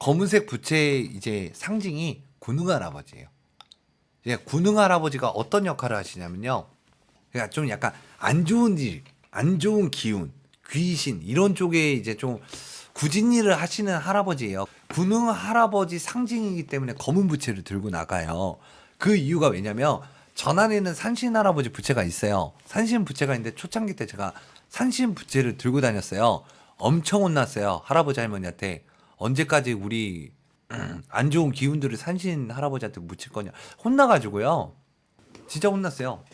검은색 부채의 이제 상징이 군웅 할아버지예요. 이제 군웅 할아버지가 어떤 역할을 하시냐면요. 그러니까 좀 약간 안 좋은 일, 안 좋은 기운, 귀신 이런 쪽에 이제 좀 굳은 일을 하시는 할아버지예요. 군웅 할아버지 상징이기 때문에 검은 부채를 들고 나가요. 그 이유가 왜냐면 전안에는 산신 할아버지 부채가 있어요. 산신 부채가 있는데 초창기 때 제가 산신 부채를 들고 다녔어요. 엄청 혼났어요. 할아버지 할머니한테 언제까지 우리 안 좋은 기운들을 산신 할아버지한테 묻힐 거냐 혼나가지고요. 진짜 혼났어요.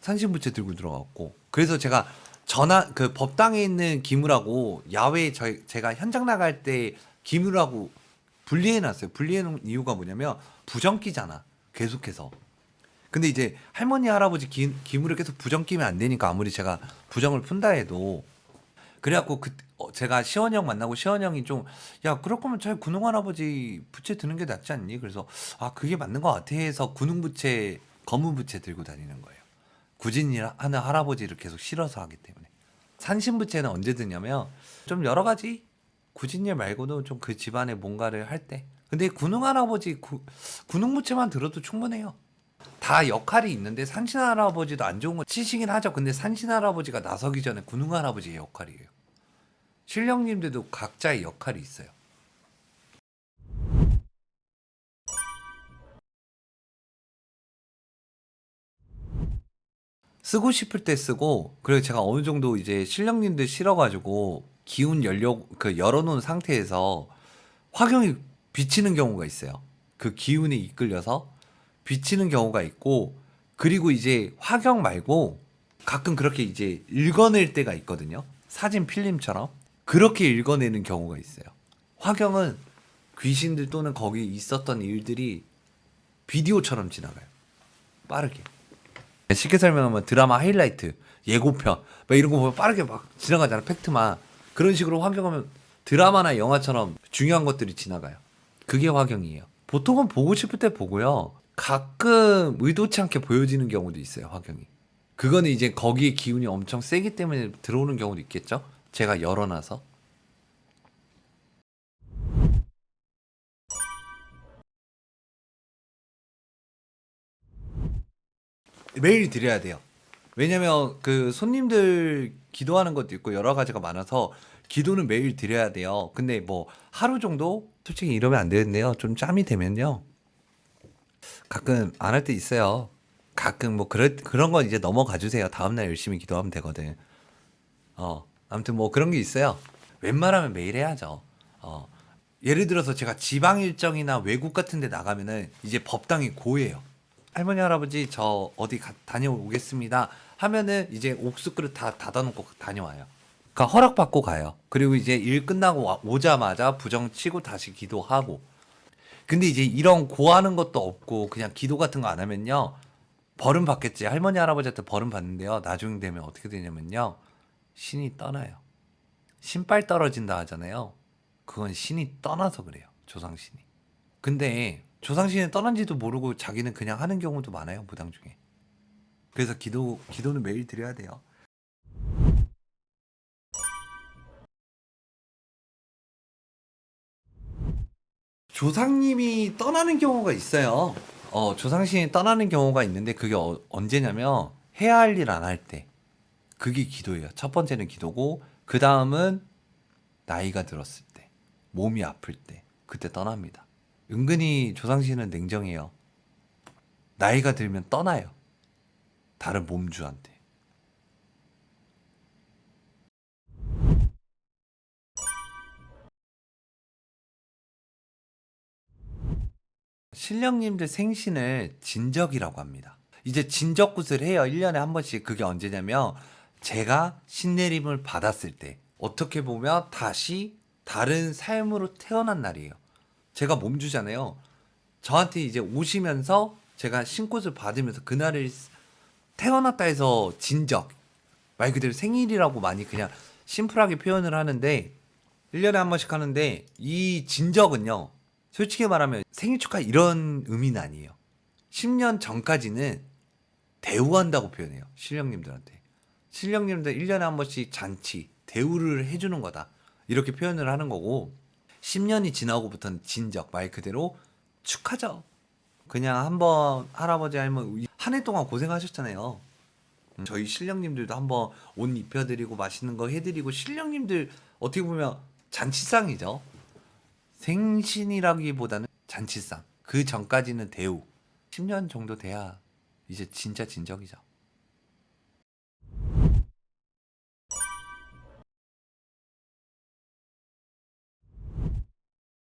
산신부채 들고 들어갔고 그래서 제가 전화 그 법당에 있는 기물하고 야외 저희 제가 현장 나갈 때 기물하고 분리해 놨어요. 분리해 놓은 이유가 뭐냐면 부정기잖아. 계속해서. 근데 이제 할머니 할아버지 기, 기물을 계속 부정 끼면 안 되니까 아무리 제가 부정을 푼다 해도 그래갖고 그 어, 제가 시원 형 만나고 시원 형이 좀 야 그럴 거면 차라리 군웅 할아버지 부채 드는 게 낫지 않니? 그래서 아 그게 맞는 것 같아 해서 군웅 부채 검은 부채 들고 다니는 거예요. 일 하는 할아버지를 계속 실어서 하기 때문에 산신 부채는 언제 드냐면 좀 여러 가지 굳은 일 말고도 좀 그 집안에 뭔가를 할 때. 근데 군웅 할아버지 구, 군웅 부채만 들어도 충분해요. 다 역할이 있는데 산신 할아버지도 안 좋은 거 치시긴 하죠. 근데 산신 할아버지가 나서기 전에 군웅 할아버지의 역할이에요. 신령님들도 각자의 역할이 있어요. 쓰고 싶을 때 쓰고 그리고 제가 어느 정도 이제 신령님들 실어가지고 기운 열려 그 열어놓은 상태에서 화경이 비치는 경우가 있어요. 그 기운에 이끌려서 비치는 경우가 있고 그리고 이제 화경 말고 가끔 그렇게 이제 읽어낼 때가 있거든요. 사진 필름처럼 그렇게 읽어내는 경우가 있어요. 화경은 귀신들 또는 거기 있었던 일들이 비디오처럼 지나가요. 빠르게. 쉽게 설명하면 드라마 하이라이트, 예고편 막 이런 거 보면 빠르게 막 지나가잖아 팩트만 그런 식으로 화경하면 드라마나 영화처럼 중요한 것들이 지나가요. 그게 화경이에요. 보통은 보고 싶을 때 보고요. 가끔 의도치 않게 보여지는 경우도 있어요, 화경이. 그거는 이제 거기에 기운이 엄청 세기 때문에 들어오는 경우도 있겠죠? 제가 열어놔서. 매일 드려야 돼요. 왜냐면 그 손님들 기도하는 것도 있고 여러 가지가 많아서 기도는 매일 드려야 돼요. 근데 뭐 하루 정도 솔직히 이러면 안 되는데요. 좀 짬이 되면요. 가끔 안 할 때 있어요. 가끔 뭐 그런 그런 건 이제 넘어가 주세요. 다음 날 열심히 기도하면 되거든. 어. 아무튼 뭐 그런 게 있어요. 웬만하면 매일 해야죠. 어. 예를 들어서 제가 지방 일정이나 외국 같은 데 나가면은 이제 법당이 고예요. 할머니 할아버지 저 어디 가, 다녀오겠습니다 하면은 이제 옥수 그릇 다 닫아놓고 다녀와요. 그러니까 허락 받고 가요. 그리고 이제 일 끝나고 와- 오자마자 부정 치고 다시 기도하고. 근데 이제 이런 고하는 것도 없고 그냥 기도 같은 거 안 하면요 벌은 받겠지. 할머니 할아버지한테 벌은 받는데요. 나중 되면 어떻게 되냐면요 신이 떠나요. 신발 떨어진다 하잖아요. 그건 신이 떠나서 그래요. 조상신이. 근데 조상신이 떠난지도 모르고 자기는 그냥 하는 경우도 많아요. 무당 중에. 그래서 기도 기도는 매일 드려야 돼요. 조상님이 떠나는 경우가 있어요. 어, 조상신이 떠나는 경우가 있는데 그게 어- 언제냐면 해야 할 일 안 할 때. 그게 기도예요. 첫 번째는 기도고 그 다음은 나이가 들었을 때, 몸이 아플 때, 그때 떠납니다. 은근히 조상신은 냉정해요. 나이가 들면 떠나요. 다른 몸주한테. 신령님들 생신을 진적이라고 합니다. 이제 진적굿을 해요. 1년에 한 번씩. 그게 언제냐면 제가 신내림을 받았을 때 어떻게 보면 다시 다른 삶으로 태어난 날이에요. 제가 몸주잖아요. 저한테 이제 오시면서 제가 신꽃을 받으면서 그날을 태어났다 해서 진적 말 그대로 생일이라고 많이 그냥 심플하게 표현을 하는데 1년에 한 번씩 하는데 이 진적은요. 솔직히 말하면 생일 축하 이런 의미는 아니에요. 10년 전까지는 대우한다고 표현해요. 신령님들한테. 신령님들 1년에 한 번씩 잔치, 대우를 해주는 거다. 이렇게 표현을 하는 거고 10년이 지나고부터는 진적 말 그대로 축하죠. 그냥 한번 할아버지 할머니 한 해 동안 고생하셨잖아요. 음, 저희 신령님들도 한번 옷 입혀드리고 맛있는 거 해드리고 신령님들 어떻게 보면 잔치상이죠. 생신이라기보다는 잔치상. 그 전까지는 대우. 10년 정도 돼야 이제 진짜 진적이죠.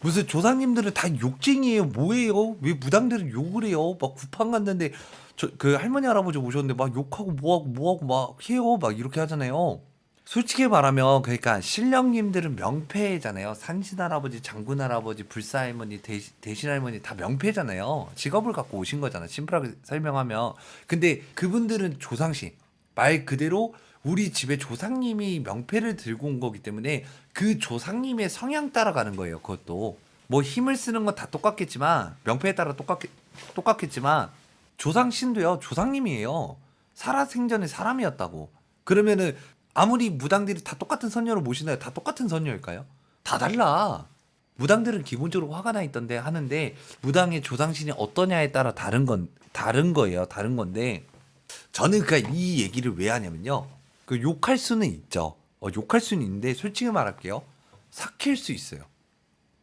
무슨 조상님들은 다 욕쟁이에요. 뭐예요? 왜 무당들은 욕을 해요? 막 구판 갔는데 저 그 할머니 할아버지 오셨는데 막 욕하고 뭐하고 뭐하고 막 해요. 막 이렇게 하잖아요. 솔직히 말하면 그러니까 신령님들은 명패잖아요. 산신 할아버지, 장군 할아버지, 불사 할머니, 대신, 할머니 다 명패잖아요. 직업을 갖고 오신 거잖아. 심플하게 설명하면. 근데 그분들은 조상신 말 그대로 우리 집에 조상님이 명패를 들고 온 거기 때문에 그 조상님의 성향 따라가는 거예요. 그것도 뭐 힘을 쓰는 건 다 똑같겠지만 명패에 따라 똑같겠 똑같겠지만 조상신도요 조상님이에요. 살아생전에 사람이었다고. 그러면은 아무리 무당들이 다 똑같은 선녀를 모시나요? 다 똑같은 선녀일까요? 다 달라. 무당들은 기본적으로 화가 나 있던데 하는데 무당의 조상신이 어떠냐에 따라 다른 건 다른 거예요. 다른 건데 저는 그러니까 이 얘기를 왜 하냐면요. 그 욕할 수는 있죠. 어, 욕할 수는 있는데 솔직히 말할게요. 삭힐 수 있어요.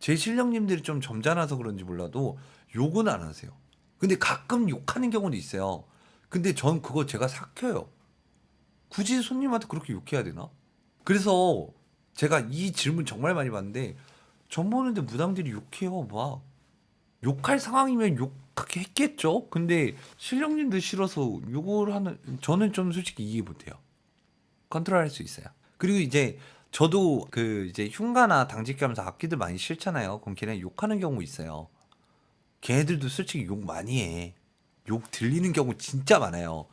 제 신령님들이 좀 점잖아서 그런지 몰라도 욕은 안 하세요. 근데 가끔 욕하는 경우도 있어요. 근데 전 그거 제가 삭혀요. 굳이 손님한테 그렇게 욕해야 되나? 그래서 제가 이 질문 정말 많이 받는데 전 보는데 무당들이 욕해요. 막 욕할 상황이면 욕하게 했겠죠. 근데 신령님들 싫어서 욕을 하는 저는 좀 솔직히 이해 못해요. 컨트롤할 수 있어요. 그리고 이제 저도 그 이제 흉가나 당직하면서 악기들 많이 싫잖아요. 그럼 걔네 욕하는 경우 있어요. 걔네들도 솔직히 욕 많이 해. 욕 들리는 경우 진짜 많아요.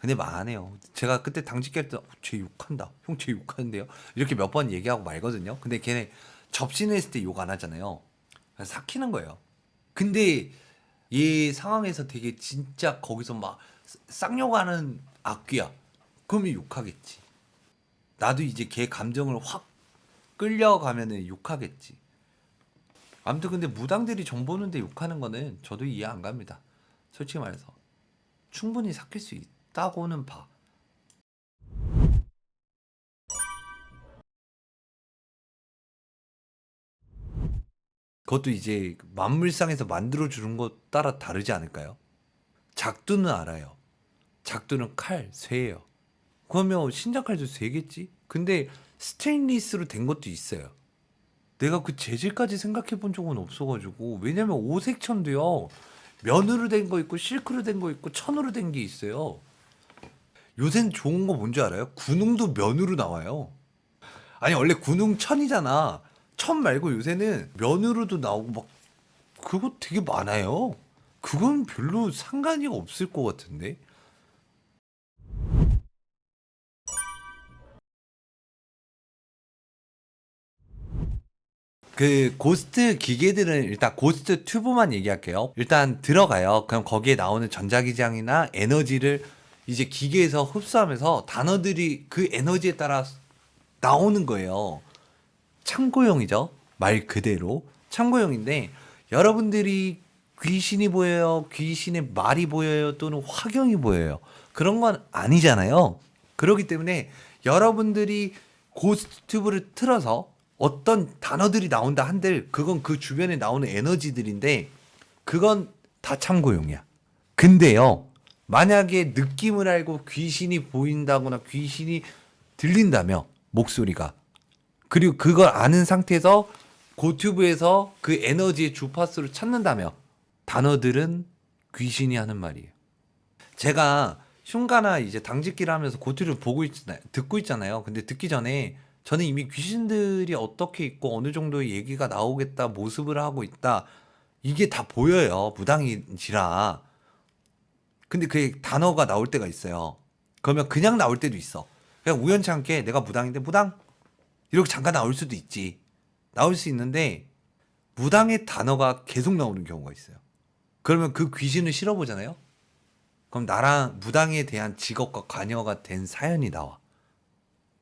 근데 많아요. 제가 그때 당직할 때쟤 욕한다. 형 쟤 욕하는데요. 이렇게 몇 번 얘기하고 말거든요. 근데 걔네 접신했을 때 욕 안 하잖아요. 그래서 삭히는 거예요. 근데 얘 상황에서 되게 진짜 거기서 막 쌍욕하는 악귀야. 그러면 욕하겠지. 나도 이제 걔 감정을 확 끌려가면은 욕하겠지. 아무튼 근데 무당들이 정 보는데 욕하는 거는 저도 이해 안 갑니다. 솔직히 말해서 충분히 삭힐 수 있 다고는 봐. 그것도 이제 만물상에서 만들어 주는 것 따라 다르지 않을까요? 작두는 알아요. 작두는 칼, 쇠예요. 그러면 신작칼도 쇠겠지? 근데 스테인리스로 된 것도 있어요. 내가 그 재질까지 생각해 본 적은 없어가지고 왜냐면 오색천도요 면으로 된 거 있고 실크로 된 거 있고 천으로 된 게 있어요. 요새는 좋은 거 뭔지 알아요? 군웅도 면으로 나와요. 아니 원래 군웅 천이잖아. 천 말고 요새는 면으로도 나오고 막 그거 되게 많아요. 그건 별로 상관이 없을 것 같은데. 그 고스트 기계들은 일단 고스트 튜브만 얘기할게요. 일단 들어가요. 그럼 거기에 나오는 전자기장이나 에너지를 이제 기계에서 흡수하면서 단어들이 그 에너지에 따라 나오는 거예요. 참고용이죠. 말 그대로 참고용인데 여러분들이 귀신이 보여요, 귀신의 말이 보여요, 또는 화경이 보여요. 그런 건 아니잖아요. 그렇기 때문에 여러분들이 고스트튜브를 틀어서 어떤 단어들이 나온다 한들 그건 그 주변에 나오는 에너지들인데 그건 다 참고용이야. 근데요, 만약에 느낌을 알고 귀신이 보인다거나 귀신이 들린다며 목소리가 그리고 그걸 아는 상태에서 고튜브에서 그 에너지의 주파수를 찾는다며 단어들은 귀신이 하는 말이에요. 제가 흉가나 이제 당직기를 하면서 고튜브를 보고 있잖아요. 듣고 있잖아요. 근데 듣기 전에 저는 이미 귀신들이 어떻게 있고 어느 정도의 얘기가 나오겠다 모습을 하고 있다 이게 다 보여요 무당이지라 근데 그 단어가 나올 때가 있어요 그러면 그냥 나올 때도 있어 그냥 우연치 않게 내가 무당인데 무당 이렇게 잠깐 나올 수도 있지 나올 수 있는데 무당의 단어가 계속 나오는 경우가 있어요 그러면 그 귀신을 실어보잖아요 그럼 나랑 무당에 대한 직업과 관여가 된 사연이 나와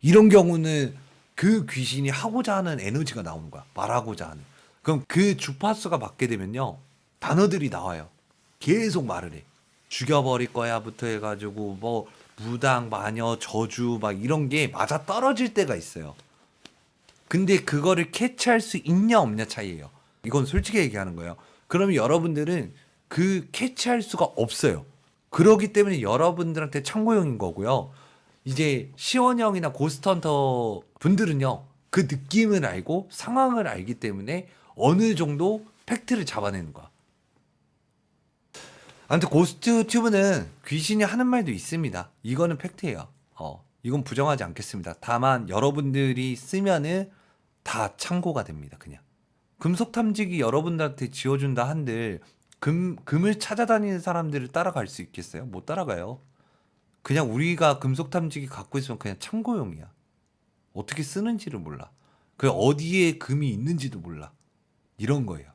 이런 경우는 그 귀신이 하고자 하는 에너지가 나오는 거야. 말하고자 하는. 그럼 그 주파수가 맞게 되면요. 단어들이 나와요. 계속 말을 해. 죽여버릴 거야부터 해가지고 뭐 무당, 마녀, 저주 막 이런 게 맞아 떨어질 때가 있어요. 근데 그거를 캐치할 수 있냐 없냐 차이예요. 이건 솔직히 얘기하는 거예요. 그러면 여러분들은 그 캐치할 수가 없어요. 그러기 때문에 여러분들한테 참고용인 거고요. 이제 시원형이나 고스트헌터 분들은요. 그 느낌을 알고 상황을 알기 때문에 어느 정도 팩트를 잡아내는 거야. 아무튼 고스트 튜브는 귀신이 하는 말도 있습니다. 이거는 팩트예요. 어, 이건 부정하지 않겠습니다. 다만 여러분들이 쓰면은 다 참고가 됩니다. 그냥 금속 탐지기 여러분들한테 지어준다 한들 금 금을 찾아다니는 사람들을 따라갈 수 있겠어요? 못 따라가요. 그냥 우리가 금속 탐지기 갖고 있으면 그냥 참고용이야. 어떻게 쓰는지를 몰라. 그 어디에 금이 있는지도 몰라. 이런 거예요.